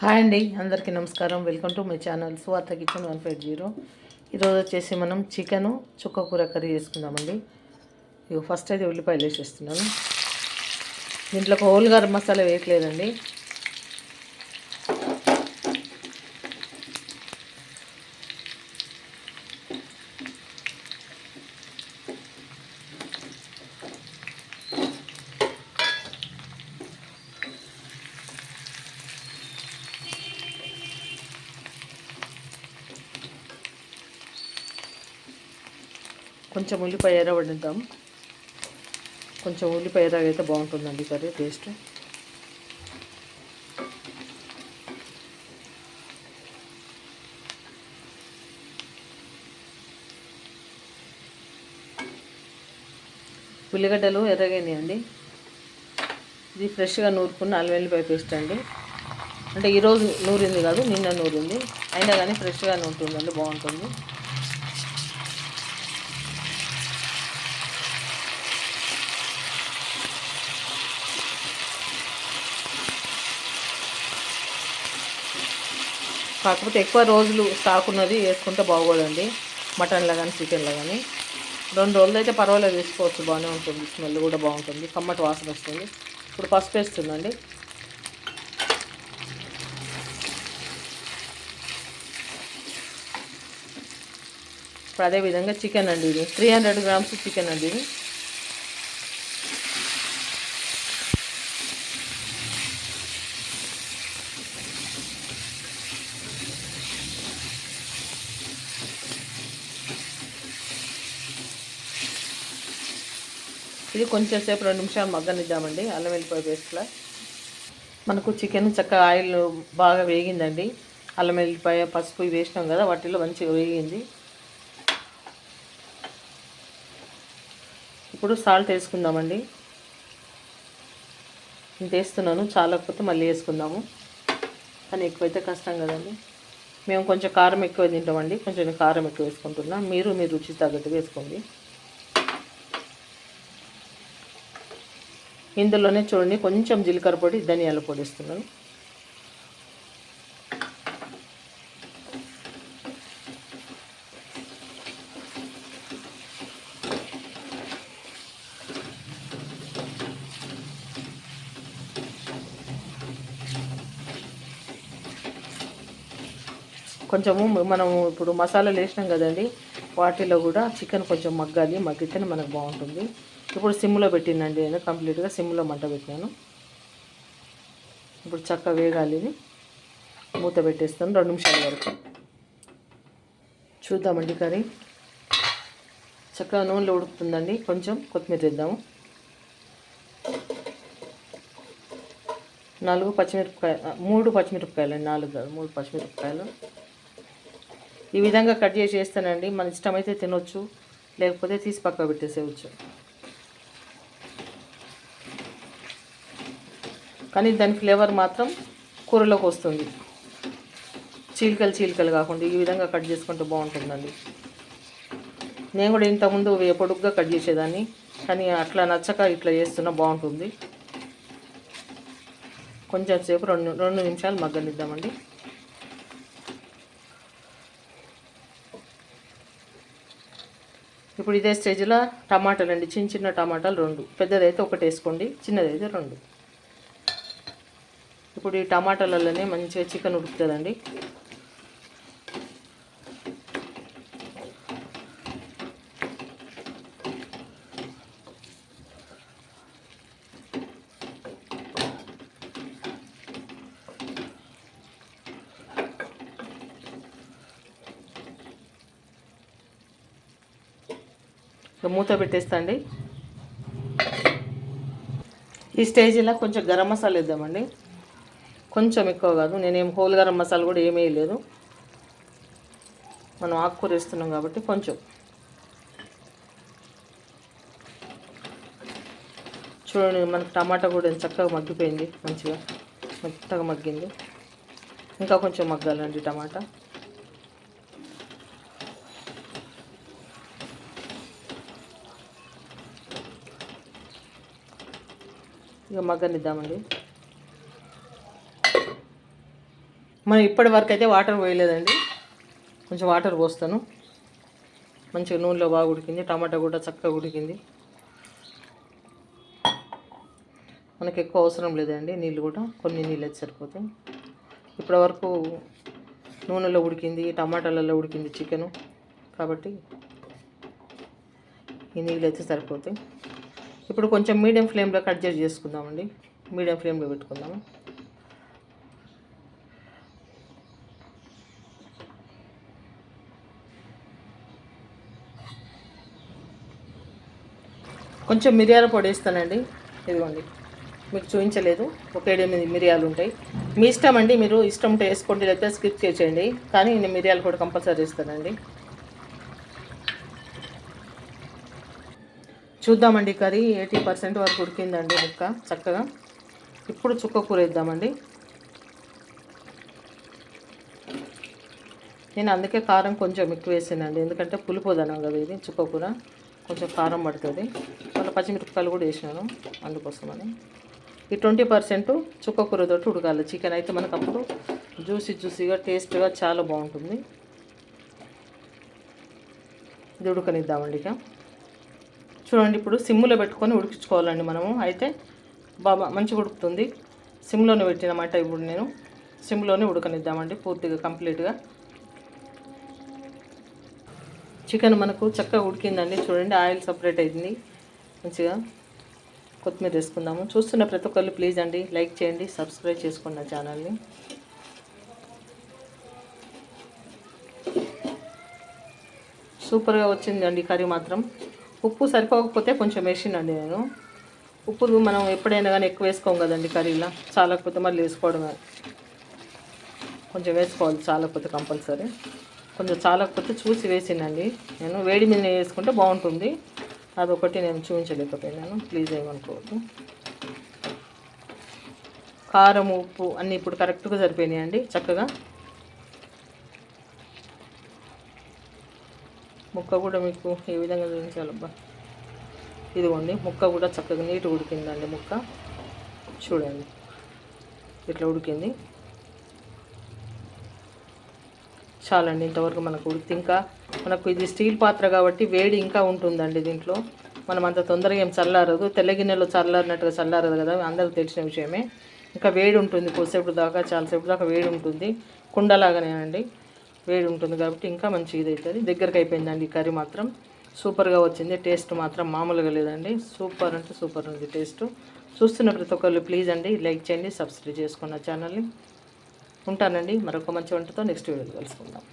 Hi అండి అందరికీ నమస్కారం. Welcome to my channel Suvartha kitchen one five zero. ఈరోజు వచ్చేసి మనం చికెను చుక్క కూర కర్రీ చేసుకుందామండి. ఇక ఫస్ట్ అయితే ఉల్లిపాయలు వేసేస్తున్నాను. దీంట్లో హోల్ గరం మసాలా వేయట్లేదండి. కొంచెం ఉల్లిపాయ వండుద్దాం కొంచెం ఉల్లిపాయ ఎర్రగా అయితే బాగుంటుందండి కర్రీ టేస్ట్. ఉల్లిగడ్డలు ఎర్రగాయండి ఇది ఫ్రెష్గా నూరుకున్న అల్లం వెల్లిపాయ పేస్ట్ అండి. అంటే ఈరోజు నూరింది కాదు నిన్న నూరింది. అయినా కానీ ఫ్రెష్గా ఉంటుందండి బాగుంటుంది. కాకపోతే ఎక్కువ రోజులు స్టాక్ ఉన్నది వేసుకుంటే బాగోదండి. మటన్లో కానీ చికెన్లో కానీ రెండు రోజులు అయితే పర్వాలేదు వేసుకోవచ్చు బాగానే ఉంటుంది. స్మెల్ కూడా బాగుంటుంది. కమ్మటి వాసన వస్తుంది. ఇప్పుడు పసుపు వేస్తుందండి. ఇప్పుడు అదేవిధంగా చికెన్ అండి ఇది. త్రీ హండ్రెడ్ గ్రామ్స్ చికెన్ అండి ఇది. ఇది కొంచెం సేపు రెండు నిమిషాలు మగ్గనిద్దామండి. అల్లం వెల్లిపాయ పేస్ట్లో మనకు చికెన్ చక్కగా ఆయిల్ బాగా వేగిందండి. అల్లం వెల్లిపాయ పసుపు వేసినాం కదా వాటిలో మంచిగా వేగింది. ఇప్పుడు సాల్ట్ వేసుకుందామండి. ఇంత వేస్తున్నాను చాలకపోతే మళ్ళీ వేసుకుందాము. కానీ ఎక్కువైతే కష్టం కదండి. మేము కొంచెం కారం ఎక్కువ తింటామండి. కొంచెం కారం ఎక్కువ వేసుకుంటున్నాం. మీరు మీ రుచి తగ్గట్టు వేసుకోండి. ఇందులోనే చూడండి కొంచెం జీలకర్ర పొడి ధనియాల పొడి ఇస్తున్నాను కొంచెము మనము ఇప్పుడు మసాలాలు వేసినాం కదండి వాటిలో కూడా చికెన్ కొంచెం మగ్గాలి మగ్గితేనే మనకు బాగుంటుంది. ఇప్పుడు సిమ్లో పెట్టినండి నేను కంప్లీట్గా సిమ్లో మంట పెట్టినాను ఇప్పుడు చక్క వేగాలి ఇది. మూత పెట్టేస్తాను రెండు నిమిషాల వరకు. చూద్దామండి కర్రీ. చక్కగా నూనెలో ఉడుకుతుందండి. కొంచెం కొత్తిమీర వేద్దాము. నాలుగు పచ్చిమిరపకాయ మూడు పచ్చిమిరపకాయలు అండి నాలుగు కాదు మూడు పచ్చిమిరపకాయలు. ఈ విధంగా కట్ చేసి వేస్తానండి. మన ఇష్టమైతే తినొచ్చు లేకపోతే తీసి పక్క పెట్టేసేయచ్చు. కానీ దాని ఫ్లేవర్ మాత్రం కూరలోకి వస్తుంది. చీలికలు చీలికలు కాకుండా ఈ విధంగా కట్ చేసుకుంటే బాగుంటుందండి. నేను కూడా ఇంతకుముందు పొడుగ్గా కట్ చేసేదాన్ని కానీ అట్లా నచ్చక ఇట్లా చేస్తున్నా బాగుంటుంది. కొంచెం సేపు రెండు రెండు నిమిషాలు మగ్గనిద్దామండి. ఇప్పుడు ఇదే స్టేజ్లో టమాటాలు అండి చిన్న చిన్న టమాటాలు రెండు. పెద్దదైతే ఒకటి వేసుకోండి చిన్నదైతే రెండు. ఇప్పుడు ఈ టమాటాలలోనే మంచిగా చికెన్ ఉడుకుతుందండి. మూత పెట్టేస్తా అండి. ఈ స్టేజ్లో కొంచెం గరం మసాలా వేద్దామండి. కొంచెం ఎక్కువ కాదు. నేనేం హోల్ గరం మసాలా కూడా ఏమీ లేదు మనం ఆకుకూర వేస్తున్నాం కాబట్టి కొంచెం. చూడండి మనకు టమాటా కూడా చక్కగా మగ్గిపోయింది. మంచిగా మెత్తగా మగ్గింది. ఇంకా కొంచెం మగ్గాలండి టమాటా. ఇక మగ్గనిద్దామండి. మనం ఇప్పటి వరకు అయితే వాటర్ పోయలేదండి. కొంచెం వాటర్ పోస్తాను. మంచిగా నూనెలో బాగా ఉడికింది. టమాటా కూడా చక్కగా ఉడికింది. మనకి ఎక్కువ అవసరం లేదండి నీళ్ళు కూడా. కొన్ని నీళ్ళు అయితే సరిపోతాయి. ఇప్పటి వరకు నూనెలో ఉడికింది టమాటాలలో ఉడికింది చికెను. కాబట్టి ఈ నీళ్ళు అయితే సరిపోతాయి. ఇప్పుడు కొంచెం మీడియం ఫ్లేమ్లో కట్ చేసి చేసుకుందామండి. మీడియం ఫ్లేమ్లో పెట్టుకుందాము. కొంచెం మిరియాల పొడి వేస్తానండి. ఇదిగోండి. మీకు చూపించలేదు. ఒక ఎనిమిది మిరియాలు ఉంటాయి. మీ ఇష్టం అండి మీరు ఇష్టం ఉంటే వేసుకోండి లేకపోతే స్కిప్ చేసేయండి. కానీ నేను మిరియాలు కూడా కంపల్సరీ ఇస్తానండి చూద్దామండి కర్రీ ఎయిటీ పర్సెంట్ వరకు ఉడికిందండి ముక్క. చక్కగా. ఇప్పుడు చుక్క కూర వేద్దామండి. నేను అందుకే కారం కొంచెం ఎక్కువ వేసానండి. ఎందుకంటే పులిపోదనం కదా ఇది చుక్క కూర. కొంచెం కారం పడుతుంది. మళ్ళీ పచ్చిమిరపకాయలు కూడా వేసినాను అందుకోసమని. ఈ ట్వంటీ పర్సెంట్ చుక్క కూరతోటి ఉడకాలి. చికెన్ అయితే మనకు అప్పుడు జ్యూసీ జ్యూసీగా టేస్ట్గా చాలా బాగుంటుంది. ఇది ఉడకనిద్దామండి ఇక. చూడండి ఇప్పుడు సిమ్లో పెట్టుకొని ఉడికించుకోవాలండి మనము. అయితే బాగా మంచిగా ఉడుకుతుంది. సిమ్లోనే పెట్టినమాట ఇప్పుడు నేను. సిమ్లోనే ఉడకనిద్దామండి పూర్తిగా కంప్లీట్గా. చికెన్ మనకు చక్కగా ఉడికిందండి. చూడండి ఆయిల్ సపరేట్ అయింది. మంచిగా కొత్తిమీర వేసుకుందాము. చూస్తున్న ప్రతి ఒక్కళ్ళు ప్లీజ్ అండి లైక్ చేయండి సబ్స్క్రైబ్ చేసుకోండి నా ఛానల్ని. సూపర్గా వచ్చిందండి కర్రీ మాత్రం. ఉప్పు సరిపోకపోతే కొంచెం వేసిందండి నేను. ఉప్పు మనం ఎప్పుడైనా కానీ ఎక్కువ వేసుకోం కదండి కర్రీలో. చాలకపోతే మళ్ళీ వేసుకోవడమే. కొంచెం వేసుకోవాలి చాలకపోతే కంపల్సరీ. కొంచెం చాలకపోతే చూసి వేసిందండి నేను వేడి మీద వేసుకుంటే బాగుంటుంది. అదొకటి నేను చూపించలేకపోయినాను ప్లీజ్ ఏమనుకోవద్దు. కారం ఉప్పు అన్నీ ఇప్పుడు కరెక్ట్గా సరిపోయినాయండి. చక్కగా. ముక్క కూడా మీకు ఏ విధంగా చూపించాలబ్బా. ఇదిగోండి ముక్క కూడా చక్కగా నీట్ ఉడికిందండి ముక్క. చూడండి. ఇట్లా ఉడికింది. చాలండి ఇంతవరకు మనకు ఉడికి ఇంకా మనకు ఇది స్టీల్ పాత్ర కాబట్టి వేడి ఇంకా ఉంటుందండి దీంట్లో. మనం అంత తొందరగా ఏం చల్లారదు. తెల్ల గిన్నెలో చల్లారినట్టుగా చల్లారదు కదా అందరికి తెలిసిన విషయమే. ఇంకా వేడి ఉంటుంది కొద్దిసేపు దాకా చాలాసేపు దాకా వేడి ఉంటుంది. కుండలాగానే అండి వేడి ఉంటుంది కాబట్టి ఇంకా మంచి ఇది అవుతుంది దగ్గరకు అయిపోయిందండి ఈ కర్రీ మాత్రం. సూపర్గా వచ్చింది టేస్ట్ మాత్రం మామూలుగా లేదండి. సూపర్ అంటే సూపర్ ఉంది టేస్ట్. చూస్తున్న ప్రతి ఒక్కళ్ళు ప్లీజ్ అండి లైక్ చేయండి సబ్స్క్రైబ్ చేసుకున్న ఛానల్ని. ఉంటానండి. మరొక మంచి వంటతో నెక్స్ట్ వీడియోలో కలుసుకుందాం.